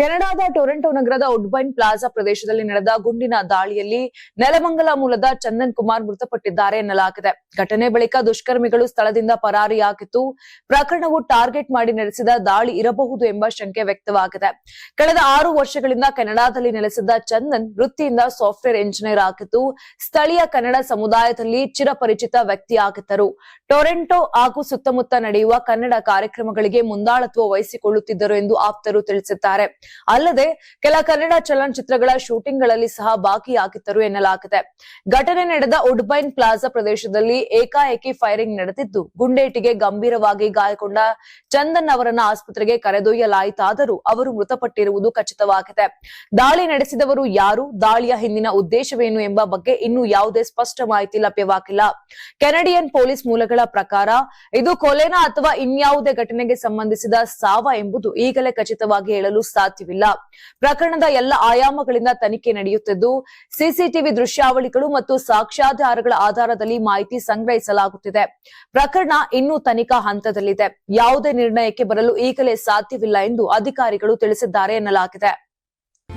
ಕೆನಡಾದ ಟೊರೆಂಟೊ ನಗರದ ಉಡ್ಬೈನ್ ಪ್ಲಾಜಾ ಪ್ರದೇಶದಲ್ಲಿ ನಡೆದ ಗುಂಡಿನ ದಾಳಿಯಲ್ಲಿ ನೆಲಮಂಗಲ ಮೂಲದ ಚಂದನ್ ಕುಮಾರ್ ಮೃತಪಟ್ಟಿದ್ದಾರೆ ಎನ್ನಲಾಗಿದೆ. ಘಟನೆ ಬಳಿಕ ದುಷ್ಕರ್ಮಿಗಳು ಸ್ಥಳದಿಂದ ಪರಾರಿಯಾಗಿತ್ತು ಪ್ರಕರಣವು ಟಾರ್ಗೆಟ್ ಮಾಡಿ ನಡೆಸಿದ ದಾಳಿ ಇರಬಹುದು ಎಂಬ ಶಂಕೆ ವ್ಯಕ್ತವಾಗಿದೆ. ಕಳೆದ ಆರು ವರ್ಷಗಳಿಂದ ಕೆನಡಾದಲ್ಲಿ ನೆಲೆಸಿದ್ದ ಚಂದನ್ ವೃತ್ತಿಯಿಂದ ಸಾಫ್ಟ್ವೇರ್ ಎಂಜಿನಿಯರ್ ಆಗಿದ್ದು, ಸ್ಥಳೀಯ ಕನ್ನಡ ಸಮುದಾಯದಲ್ಲಿ ಚಿರಪರಿಚಿತ ವ್ಯಕ್ತಿಯಾಗಿದ್ದರು. ಟೊರೆಂಟೊ ಹಾಗೂ ಸುತ್ತಮುತ್ತ ನಡೆಯುವ ಕನ್ನಡ ಕಾರ್ಯಕ್ರಮಗಳಿಗೆ ಮುಂದಾಳತ್ವ ವಹಿಸಿಕೊಳ್ಳುತ್ತಿದ್ದರು ಎಂದು ಆಪ್ತರು ತಿಳಿಸಿದ್ದಾರೆ. ಅಲ್ಲದೆ ಕೆಲ ಕನ್ನಡ ಚಲನಚಿತ್ರಗಳ ಶೂಟಿಂಗ್ಗಳಲ್ಲಿ ಸಹ ಬಾಕಿಯಾಗಿದ್ದರು ಎನ್ನಲಾಗಿದೆ. ಘಟನೆ ನಡೆದ ಉಡ್ಬೈನ್ ಪ್ಲಾಜಾ ಪ್ರದೇಶದಲ್ಲಿ ಏಕಾಏಕಿ ಫೈರಿಂಗ್ ನಡೆದಿದ್ದು, ಗುಂಡೇಟಿಗೆ ಗಂಭೀರವಾಗಿ ಗಾಯಗೊಂಡ ಚಂದನ್ ಅವರನ್ನ ಆಸ್ಪತ್ರೆಗೆ ಕರೆದೊಯ್ಯಲಾಯಿತಾದರೂ ಅವರು ಮೃತಪಟ್ಟಿರುವುದು ಖಚಿತವಾಗಿದೆ. ದಾಳಿ ನಡೆಸಿದವರು ಯಾರು, ದಾಳಿಯ ಹಿಂದಿನ ಉದ್ದೇಶವೇನು ಎಂಬ ಬಗ್ಗೆ ಇನ್ನೂ ಯಾವುದೇ ಸ್ಪಷ್ಟ ಮಾಹಿತಿ ಲಭ್ಯವಾಗಿಲ್ಲ. ಕೆನಡಿಯನ್ ಪೊಲೀಸ್ ಮೂಲಗಳ ಪ್ರಕಾರ ಇದು ಕೊಲೆನಾ ಅಥವಾ ಇನ್ಯಾವುದೇ ಘಟನೆಗೆ ಸಂಬಂಧಿಸಿದ ಸಾವ ಎಂಬುದು ಈಗಲೇ ಖಚಿತವಾಗಿ ಹೇಳಲು ಸಾಧ್ಯವಿಲ್ಲ. ಪ್ರಕರಣದ ಎಲ್ಲ ಆಯಾಮಗಳಿಂದ ತನಿಖೆ ನಡೆಯುತ್ತಿದ್ದು, ಸಿಸಿಟಿವಿ ದೃಶ್ಯಾವಳಿಗಳು ಮತ್ತು ಸಾಕ್ಷ್ಯಾಧಾರಗಳ ಆಧಾರದಲ್ಲಿ ಮಾಹಿತಿ ಸಂಗ್ರಹಿಸಲಾಗುತ್ತಿದೆ. ಪ್ರಕರಣ ಇನ್ನೂ ತನಿಖಾ ಹಂತದಲ್ಲಿದೆ. ಯಾವುದೇ ನಿರ್ಣಯಕ್ಕೆ ಬರಲು ಈಗಲೇ ಸಾಧ್ಯವಿಲ್ಲ ಎಂದು ಅಧಿಕಾರಿಗಳು ತಿಳಿಸಿದ್ದಾರೆ ಎನ್ನಲಾಗಿದೆ.